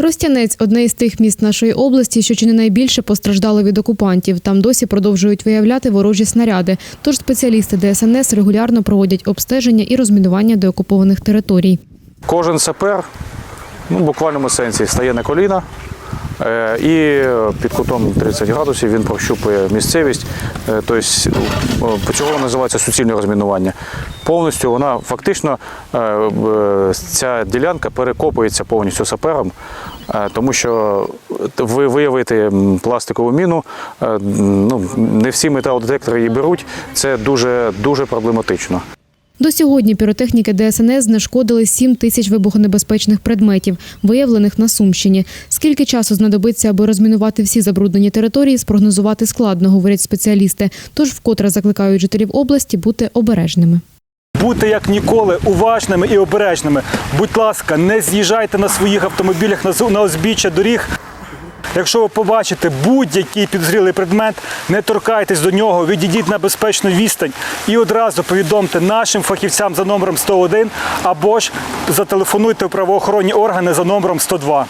Тростянець одне із тих міст нашої області, що чи не найбільше постраждало від окупантів. Там досі продовжують виявляти ворожі снаряди. Тож спеціалісти ДСНС регулярно проводять обстеження і розмінування деокупованих територій. Кожен сапер, ну, в буквальному сенсі, стає на коліна і під кутом 30 градусів він прощупує місцевість. Е, Тобто е, цього називається суцільне розмінування. Повністю вона фактично е, е, ця ділянка перекопується повністю сапером, е, тому що ви виявити пластикову міну, е, ну, не всі металодетектори її беруть. Це дуже дуже проблематично. До сьогодні піротехніки ДСНС знешкодили 7 тисяч вибухонебезпечних предметів, виявлених на Сумщині. Скільки часу знадобиться, аби розмінувати всі забруднені території, спрогнозувати складно, говорять спеціалісти. Тож вкотре закликають жителів області бути обережними. Будьте як ніколи уважними і обережними. Будь ласка, не з'їжджайте на своїх автомобілях на узбіччя доріг. Якщо ви побачите будь-який підозрілий предмет, не торкайтесь до нього, відійдіть на безпечну відстань і одразу повідомте нашим фахівцям за номером 101 або ж зателефонуйте в правоохоронні органи за номером 102.